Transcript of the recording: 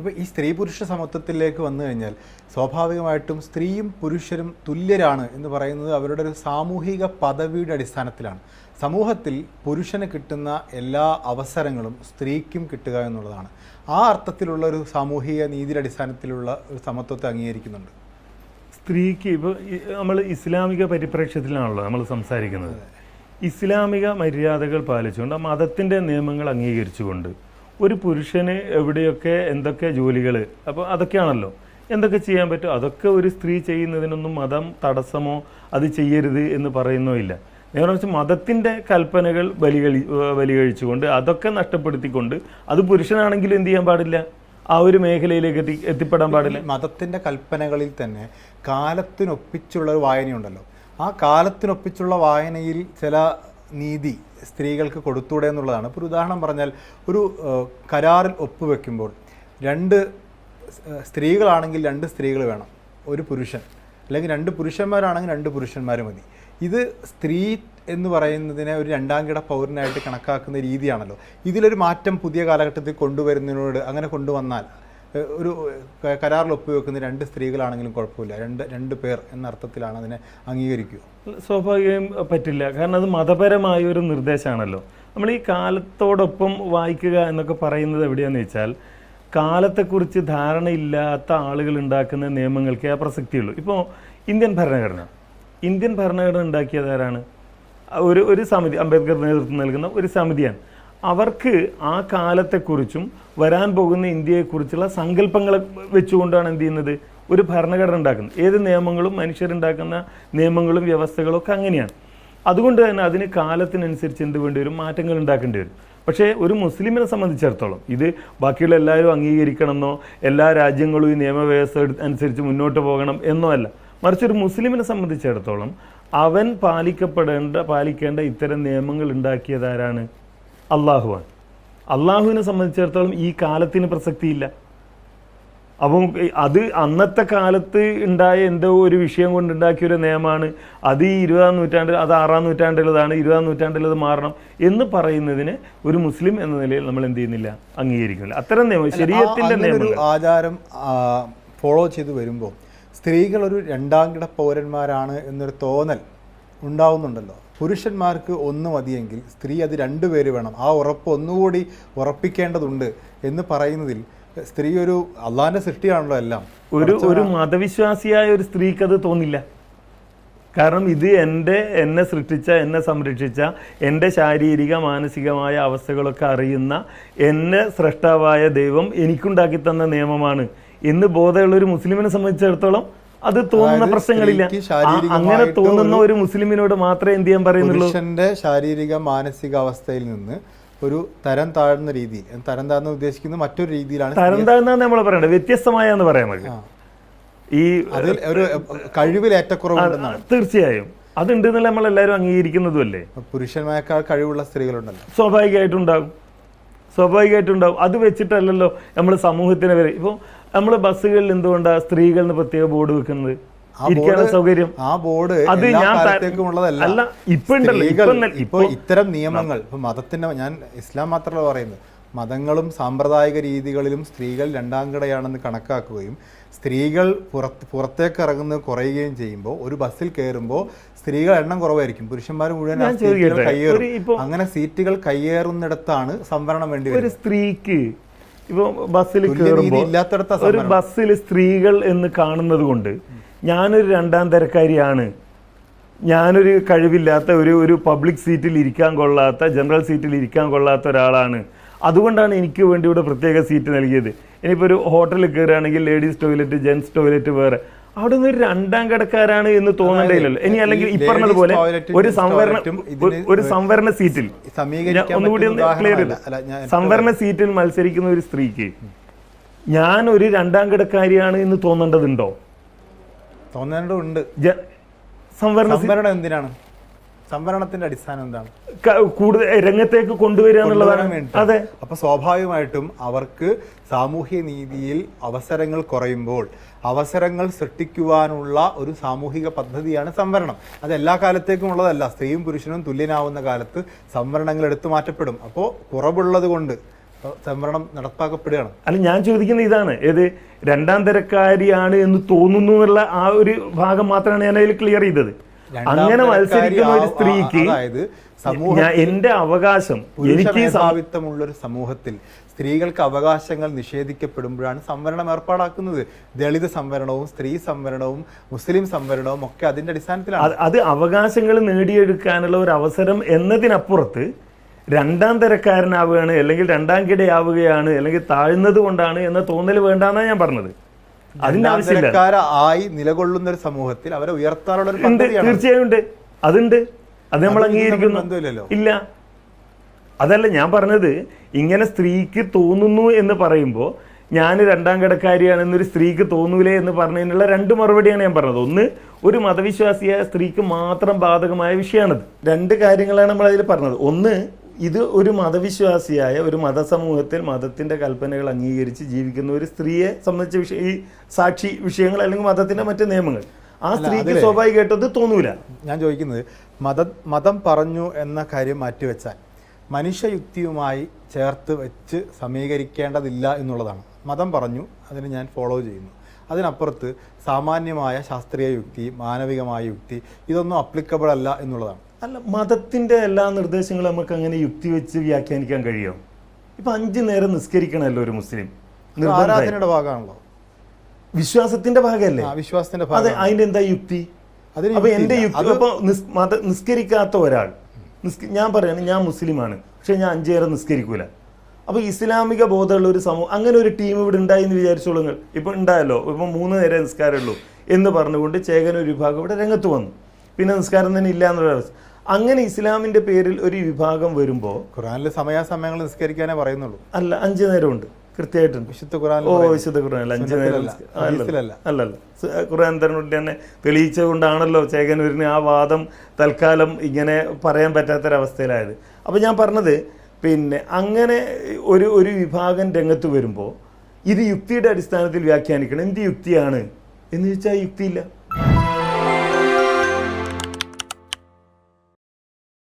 ഇപ്പോൾ ഈ സ്ത്രീ പുരുഷ സമത്വത്തിലേക്ക് വന്നു കഴിഞ്ഞാൽ സ്വാഭാവികമായിട്ടും സ്ത്രീയും പുരുഷരും തുല്യരാണ് എന്ന് പറയുന്നത് അവരുടെ ഒരു സാമൂഹിക പദവിയുടെ അടിസ്ഥാനത്തിലാണ്. സമൂഹത്തിൽ പുരുഷന് കിട്ടുന്ന എല്ലാ അവസരങ്ങളും സ്ത്രീക്കും കിട്ടുക എന്നുള്ളതാണ്. ആ അർത്ഥത്തിലുള്ള ഒരു സാമൂഹിക നീതിയുടെ അടിസ്ഥാനത്തിലുള്ള ഒരു സമത്വത്തെ അംഗീകരിക്കുന്നുണ്ട്. സ്ത്രീക്ക് ഇപ്പോൾ നമ്മൾ ഇസ്ലാമിക പരിപ്രേക്ഷ്യത്തിലാണല്ലോ നമ്മൾ സംസാരിക്കുന്നത്. ഇസ്ലാമിക മര്യാദകൾ പാലിച്ചുകൊണ്ട് മതത്തിന്റെ നിയമങ്ങൾ അംഗീകരിച്ചുകൊണ്ട് ഒരു പുരുഷന് എവിടെയൊക്കെ എന്തൊക്കെ ജോലികൾ അപ്പോൾ അതൊക്കെയാണല്ലോ. എന്തൊക്കെ ചെയ്യാൻ പറ്റും? അതൊക്കെ ഒരു സ്ത്രീ ചെയ്യുന്നതിനൊന്നും മതം തടസ്സമോ അത് ചെയ്യരുത് എന്ന് പറയുന്നോ ഇല്ല. നേരെ വെച്ചാൽ മതത്തിന്റെ കൽപ്പനകൾ ബലി ബലി കഴിച്ചുകൊണ്ട് അതൊക്കെ നഷ്ടപ്പെടുത്തിക്കൊണ്ട് അത് പുരുഷനാണെങ്കിലും എന്ത് ചെയ്യാൻ പാടില്ല? ആ ഒരു മേഖലയിലേക്ക് എത്തി എത്തിപ്പെടാൻ പാടില്ല. മതത്തിന്റെ കൽപ്പനകളിൽ തന്നെ കാലത്തിനൊപ്പിച്ചുള്ള ഒരു വായനയുണ്ടല്ലോ. ആ കാലത്തിനൊപ്പിച്ചുള്ള വായനയിൽ ചില നീതി സ്ത്രീകൾക്ക് കൊടുത്തൂടെ എന്നുള്ളതാണ്. ഇപ്പോൾ ഒരു ഉദാഹരണം പറഞ്ഞാൽ ഒരു കരാറിൽ ഒപ്പുവെക്കുമ്പോൾ രണ്ട് സ്ത്രീകളാണെങ്കിൽ രണ്ട് സ്ത്രീകൾ വേണം. ഒരു പുരുഷൻ. അല്ലെങ്കിൽ രണ്ട് പുരുഷന്മാരാണെങ്കിൽ രണ്ട് പുരുഷന്മാർ മതി. ഇത് സ്ത്രീ എന്ന് പറയുന്നതിനെ ഒരു രണ്ടാം കിട പൗരനായിട്ട് കണക്കാക്കുന്ന രീതിയാണല്ലോ. ഇതിലൊരു മാറ്റം പുതിയ കാലഘട്ടത്തിൽ കൊണ്ടുവരുന്നതിനോട് അങ്ങനെ കൊണ്ടുവന്നാൽ ഒരു കരാറിൽ ഒപ്പുവെക്കുന്ന രണ്ട് സ്ത്രീകളാണെങ്കിലും കുഴപ്പമില്ല. രണ്ട് രണ്ട് പേർ എന്ന അർത്ഥത്തിലാണ് അതിനെ അംഗീകരിക്കുക. സ്വാഭാവികം പറ്റില്ല. കാരണം അത് മതപരമായ ഒരു നിർദ്ദേശമാണല്ലോ. നമ്മൾ ഈ കാലത്തോടൊപ്പം വായിക്കുക എന്നൊക്കെ പറയുന്നത് എവിടെയാണെന്ന് വെച്ചാൽ കാലത്തെക്കുറിച്ച് ധാരണയില്ലാത്ത ആളുകൾ ഉണ്ടാക്കുന്ന നിയമങ്ങൾക്ക് ആ പ്രസക്തിയുള്ളൂ. ഇപ്പോൾ ഇന്ത്യൻ ഭരണഘടന. ഇന്ത്യൻ ഭരണഘടന ഉണ്ടാക്കിയത് ആരാണ്? ഒരു ഒരു സമിതി അംബേദ്കർ നേതൃത്വം നൽകുന്ന ഒരു സമിതിയാണ്. അവർക്ക് ആ കാലത്തെക്കുറിച്ചും വരാൻ പോകുന്ന ഇന്ത്യയെക്കുറിച്ചുള്ള സങ്കല്പങ്ങളെ വെച്ചുകൊണ്ടാണ് എന്ത് ചെയ്യുന്നത്? ഒരു ഭരണഘടന ഉണ്ടാക്കുന്നത്. ഏത് നിയമങ്ങളും മനുഷ്യരുണ്ടാക്കുന്ന നിയമങ്ങളും വ്യവസ്ഥകളും ഒക്കെ അങ്ങനെയാണ്. അതുകൊണ്ട് തന്നെ അതിന് കാലത്തിനനുസരിച്ച് എന്ത് വേണ്ടി വരും? മാറ്റങ്ങൾ ഉണ്ടാക്കേണ്ടി വരും. പക്ഷേ ഒരു മുസ്ലിമിനെ സംബന്ധിച്ചിടത്തോളം ഇത് ബാക്കിയുള്ള എല്ലാവരും അംഗീകരിക്കണമെന്നോ എല്ലാ രാജ്യങ്ങളും ഈ നിയമവ്യവസ്ഥ അനുസരിച്ച് മുന്നോട്ട് പോകണം എന്നോ അല്ല. മറിച്ച് ഒരു മുസ്ലിമിനെ സംബന്ധിച്ചിടത്തോളം അവൻ പാലിക്കപ്പെടേണ്ട പാലിക്കേണ്ട ഇത്തരം നിയമങ്ങൾ ഉണ്ടാക്കിയത് ആരാണ്? അള്ളാഹുവാണ്. അള്ളാഹുവിനെ സംബന്ധിച്ചിടത്തോളം ഈ കാലത്തിന് പ്രസക്തിയില്ല. അപ്പം അത് അന്നത്തെ കാലത്ത് ഉണ്ടായ എന്തോ ഒരു വിഷയം കൊണ്ടുണ്ടാക്കിയ ഒരു നിയമമാണ്. അത് ഈ ഇരുപതാം നൂറ്റാണ്ടിൽ അത് ആറാം നൂറ്റാണ്ടിലതാണ് ഇരുപതാം നൂറ്റാണ്ടിൽ അത് മാറണം എന്ന് പറയുന്നതിന് ഒരു മുസ്ലിം എന്ന നിലയിൽ നമ്മൾ എന്ത് ചെയ്യുന്നില്ല? അംഗീകരിക്കുന്നില്ല. അത്തരം നിയമം ശരീരത്തിന്റെ നിയമം ആചാരം ഫോളോ ചെയ്ത് വരുമ്പോൾ സ്ത്രീകൾ ഒരു രണ്ടാം കിട പൗരന്മാരാണ് എന്നൊരു തോന്നൽ ഉണ്ടാവുന്നുണ്ടല്ലോ. പുരുഷന്മാർക്ക് ഒന്ന് മതിയെങ്കിൽ സ്ത്രീ അത് രണ്ടുപേര് വേണം. ആ ഉറപ്പ് ഒന്നുകൂടി ഉറപ്പിക്കേണ്ടതുണ്ട് എന്ന് പറയുന്നതിൽ സ്ത്രീ ഒരു അള്ളാഹിന്റെ സൃഷ്ടിയാണല്ലോ എല്ലാം. ഒരു ഒരു മതവിശ്വാസിയായ ഒരു സ്ത്രീക്ക് അത് തോന്നില്ല. കാരണം ഇത് എന്റെ എന്നെ സൃഷ്ടിച്ച എന്നെ സംരക്ഷിച്ച എന്റെ ശാരീരിക മാനസികമായ അവസ്ഥകളൊക്കെ അറിയുന്ന എന്നെ സ്രഷ്ടാവായ ദൈവം എനിക്കുണ്ടാക്കി തന്ന നിയമമാണ്. എന്ന് ബോധമുള്ള ഒരു മുസ്ലിമിനെ സംബന്ധിച്ചിടത്തോളം അത് തോന്നുന്ന പ്രശ്നങ്ങളില്ല. അങ്ങനെ തോന്നുന്ന ഒരു മുസ്ലിമിനോട് മാത്രമേ എന്ത് ചെയ്യാൻ പറയുന്നുള്ളൂ. പുരുഷന്റെ ശാരീരിക മാനസിക അവസ്ഥയിൽ നിന്ന് ഒരു തരം താഴ്ന്ന രീതി തരം താഴ്ന്ന ഉദ്ദേശിക്കുന്ന മറ്റൊരു രീതിയിലാണ് തരം താഴ്ന്ന നമ്മൾ പറയണ്ടത് വ്യത്യസ്തമായ എന്ന് പറയാൻ മതി. ഈ അതിൽ ഒരു കഴിവിൽ ഏറ്റക്കുറവുണ്ടെന്നാണ്. തീർച്ചയായും. അതുണ്ട് എന്നല്ല നമ്മൾ എല്ലാവരും അംഗീകരിക്കുന്നതും അല്ലേ? പുരുഷന്മാരെക്കാൾ കഴിവുള്ള സ്ത്രീകളുണ്ടല്ലോ. സ്വാഭാവികമായിട്ടുണ്ടാകും സ്വാഭാവികമായിട്ടുണ്ടാകും അത് വെച്ചിട്ടല്ലല്ലോ നമ്മൾ സമൂഹത്തിന് വരെ. ഇപ്പോൾ നമ്മൾ ബസ്സുകളിൽ എന്തുകൊണ്ടാണ് സ്ത്രീകളിന് പ്രത്യേക ബോർഡ് വെക്കുന്നത്? ഇരിക്കാനുള്ള സൗകര്യം. ആ ബോർഡ് അത് ഞാൻ അല്ല, ഇപ്പൊ ഇത്തരം നിയമങ്ങൾ ഇപ്പൊ മതത്തിന്റെ ഞാൻ ഇസ്ലാം മാത്രമല്ല പറയുന്നത്. മതങ്ങളും സാമ്പ്രദായിക രീതികളിലും സ്ത്രീകൾ രണ്ടാം കിടയാണെന്ന് കണക്കാക്കുകയും സ്ത്രീകൾ പുറത്ത് പുറത്തേക്ക് ഇറങ്ങുന്നത് കുറയുകയും ചെയ്യുമ്പോൾ ഒരു ബസ്സിൽ കയറുമ്പോൾ സ്ത്രീകൾ എണ്ണം കുറവായിരിക്കും. പുരുഷന്മാർ മുഴുവൻ കയ്യേറും. അങ്ങനെ സീറ്റുകൾ കയ്യേറുന്നിടത്താണ് സംവരണം വേണ്ടി ഒരു വരുന്നത്. സ്ത്രീക്ക് ഇപ്പോൾ ബസ്സിൽ കയറുമ്പോൾ ഒരു ബസ്സിൽ സ്ത്രീകൾ എന്ന് കാണുന്നത് കൊണ്ട് ഞാനൊരു രണ്ടാം തരക്കാരിയാണ്. ഞാനൊരു കഴിവില്ലാത്ത ഒരു ഒരു പബ്ലിക് സീറ്റിൽ ഇരിക്കാൻ കൊള്ളാത്ത ജനറൽ സീറ്റിൽ ഇരിക്കാൻ കൊള്ളാത്ത ഒരാളാണ്. അതുകൊണ്ടാണ് എനിക്ക് വേണ്ടി ഇവിടെ പ്രത്യേക സീറ്റ് നൽകിയത്. ഇനിയിപ്പോൾ ഒരു ഹോട്ടലിൽ കയറുകയാണെങ്കിൽ ലേഡീസ് ടോയ്ലറ്റ് ജെൻസ് ടോയ്ലറ്റ് വേറെ. അവിടെ നിന്ന് ഒരു രണ്ടാം കിടക്കാരാണ് എന്ന് തോന്നേണ്ടല്ലോ ഇനി അല്ലെങ്കിൽ ഈ ഈ പറഞ്ഞതുപോലെ ladies toilet ഉം ഒരു സംവരണ ഒരു- സംവരണ സീറ്റിൽ ഒന്നുകൂടി ഒന്ന് ക്ലിയർ ചെയ്ത് സംവരണ സീറ്റിൽ മത്സരിക്കുന്ന ഒരു സ്ത്രീക്ക് ഞാൻ ഒരു രണ്ടാം കിടക്കാരിയാണ് എന്ന് തോന്നേണ്ടതുണ്ടോ? തോന്നേണ്ടതുണ്ട്. സംവരണ സംവരണം എന്തിനാണ്? സംവരണത്തിന്റെ അടിസ്ഥാനം എന്താണ്? കൂടുതൽ രംഗത്തേക്ക് കൊണ്ടുവരിക എന്നുള്ളതാണ്. അതെ. അപ്പൊ സ്വാഭാവികമായിട്ടും അവർക്ക് സാമൂഹ്യ നീതിയിൽ അവസരങ്ങൾ കുറയുമ്പോൾ അവസരങ്ങൾ സൃഷ്ടിക്കുവാനുള്ള ഒരു സാമൂഹിക പദ്ധതിയാണ് സംവരണം. അത് എല്ലാ കാലത്തേക്കും ഉള്ളതല്ല. സ്ത്രീയും പുരുഷനും തുല്യനാവുന്ന കാലത്ത് സംവരണങ്ങൾ എടുത്തു മാറ്റപ്പെടും. അപ്പോൾ കുറവുള്ളത് കൊണ്ട് സംവരണം നടപ്പാക്കപ്പെടുകയാണ്. അല്ല ഞാൻ ചോദിക്കുന്നത് ഇതാണ്. ഏത് രണ്ടാം തരക്കാരിയാണ് എന്ന് തോന്നുന്നു എന്നുള്ള ആ ഒരു ഭാഗം മാത്രമാണ് ഞാൻ അതിൽ ക്ലിയർ ചെയ്തത്. അങ്ങനെ മത്സരിക്കുന്ന ഒരു സ്ത്രീക്ക് അതായത് എന്റെ അവകാശം എനിക്ക് ഈ ഒരു സമൂഹത്തിൽ സ്ത്രീകൾക്ക് അവകാശങ്ങൾ നിഷേധിക്കപ്പെടുമ്പോഴാണ് സംവരണം ഏർപ്പാടാക്കുന്നത്. ദളിത് സംവരണവും സ്ത്രീ സംവരണവും മുസ്ലിം സംവരണവും ഒക്കെ അതിന്റെ അടിസ്ഥാനത്തിലാണ്. അത് അത് അവകാശങ്ങൾ നേടിയെടുക്കാനുള്ള ഒരു അവസരം എന്നതിനപ്പുറത്ത് രണ്ടാം തരക്കാരനാവുകയാണ് അല്ലെങ്കിൽ രണ്ടാം കിടയാവുകയാണ് അല്ലെങ്കിൽ താഴ്ന്നത് കൊണ്ടാണ് എന്ന തോന്നൽ വേണ്ടാന്നാണ് ഞാൻ പറഞ്ഞത്. അതിന്റെ ആവശ്യമില്ല. തരക്കാരായി നിലകൊള്ളുന്ന ഒരു സമൂഹത്തിൽ അവരെ ഉയർത്താനുള്ള ഒരു തീർച്ചയായും ഉണ്ട്. അതുണ്ട്. അത് നമ്മൾ അംഗീകരിക്കുന്നു. ഇല്ല. അതല്ല ഞാൻ പറഞ്ഞത് ഇങ്ങനെ സ്ത്രീക്ക് തോന്നുന്നു എന്ന് പറയുമ്പോൾ ഞാൻ രണ്ടാം കിടക്കാരിയാണെന്നൊരു സ്ത്രീക്ക് തോന്നൂലേ എന്ന് പറഞ്ഞതിനുള്ള രണ്ട് മറുപടിയാണ് ഞാൻ പറഞ്ഞത്. ഒന്ന് ഒരു മതവിശ്വാസിയായ സ്ത്രീക്ക് മാത്രം ബാധകമായ വിഷയമാണത്. രണ്ട് കാര്യങ്ങളാണ് നമ്മൾ അതിൽ പറഞ്ഞത്. ഒന്ന് ഇത് ഒരു മതവിശ്വാസിയായ ഒരു മതസമൂഹത്തിൽ മതത്തിന്റെ കൽപ്പനകൾ അംഗീകരിച്ച് ജീവിക്കുന്ന ഒരു സ്ത്രീയെ സംബന്ധിച്ച വിഷയം ഈ സാക്ഷി വിഷയങ്ങൾ അല്ലെങ്കിൽ മതത്തിന്റെ മറ്റ് നിയമങ്ങൾ. ആ സ്ത്രീക്ക് സ്വാഭാവികമായിട്ടത് തോന്നൂല. ഞാൻ ചോദിക്കുന്നത് മത മതം പറഞ്ഞു എന്ന കാര്യം മാറ്റിവെച്ചാൽ മനുഷ്യയുക്തിയുമായി ചേർത്ത് വെച്ച് സമീകരിക്കേണ്ടതില്ല എന്നുള്ളതാണ്. മതം പറഞ്ഞു അതിന് ഞാൻ ഫോളോ ചെയ്യുന്നു. അതിനപ്പുറത്ത് സാമാന്യമായ ശാസ്ത്രീയ യുക്തി മാനവികമായ യുക്തി ഇതൊന്നും അപ്ലിക്കബിൾ അല്ല എന്നുള്ളതാണ്. അല്ല മതത്തിന്റെ എല്ലാ നിർദ്ദേശങ്ങളും നമുക്ക് അങ്ങനെ യുക്തി വെച്ച് വ്യാഖ്യാനിക്കാൻ കഴിയും? ഇപ്പൊ അഞ്ച് നേരം നിസ്കരിക്കണമല്ലോ ഒരു മുസ്ലിം. ആരാധനയുടെ ഭാഗമാണല്ലോ. വിശ്വാസത്തിന്റെ ഭാഗമല്ലേ? വിശ്വാസത്തിന്റെ അതെ അതിന്റെ എന്താ യുക്തി? അപ്പൊ. എന്റെ യുക്തി അപ്പൊ മത നിസ്കരിക്കാത്ത ഒരാൾ ഞാൻ പറയുന്നത് ഞാൻ മുസ്ലിമാണ് പക്ഷെ ഞാൻ അഞ്ചു നേരം നിസ്കരിക്കൂല. അപ്പൊ ഇസ്ലാമിക ബോധമുള്ള ഒരു സമൂഹം അങ്ങനെ ഒരു ടീം ഇവിടെ ഉണ്ടായി എന്ന് വിചാരിച്ചോളൂ നിങ്ങൾ. ഇപ്പൊ ഉണ്ടായല്ലോ ഇപ്പൊ മൂന്ന് നേരം നിസ്കാരമുള്ളൂ എന്ന് പറഞ്ഞുകൊണ്ട് ചേകന ഒരു വിഭാഗം ഇവിടെ രംഗത്ത് വന്നു. പിന്നെ നിസ്കാരം തന്നെ ഇല്ല എന്നുള്ള അങ്ങനെ ഇസ്ലാമിന്റെ പേരിൽ ഒരു വിഭാഗം വരുമ്പോൾ ഖുറാനിൽ സമയാസമയങ്ങൾ നിസ്കരിക്കാനേ പറയുന്നുള്ളൂ. അല്ല അഞ്ചു നേരമുണ്ട്. കൃത്യമായിട്ടുണ്ട്. വിശുദ്ധ ഖുറാൻ ഓ. വിശുദ്ധ ഖുറാൻ അഞ്ചു നേരം അല്ല അല്ല അല്ലല്ല. അല്ലല്ല. സ- ഖുർആൻ തന്നെ തെളിയിച്ചത് കൊണ്ടാണല്ലോ ചേകനൂരിന് ആ വാദം തൽക്കാലം ഇങ്ങനെ പറയാൻ പറ്റാത്തൊരവസ്ഥയിലായത്. അപ്പൊ ഞാൻ പറഞ്ഞത് പിന്നെ അങ്ങനെ ഒരു ഒരു വിഭാഗം രംഗത്ത് വരുമ്പോൾ ഇത് യുക്തിയുടെ അടിസ്ഥാനത്തിൽ വ്യാഖ്യാനിക്കണം. എന്ത് യുക്തിയാണ്? എന്ന് ചോദിച്ചാൽ യുക്തിയില്ല.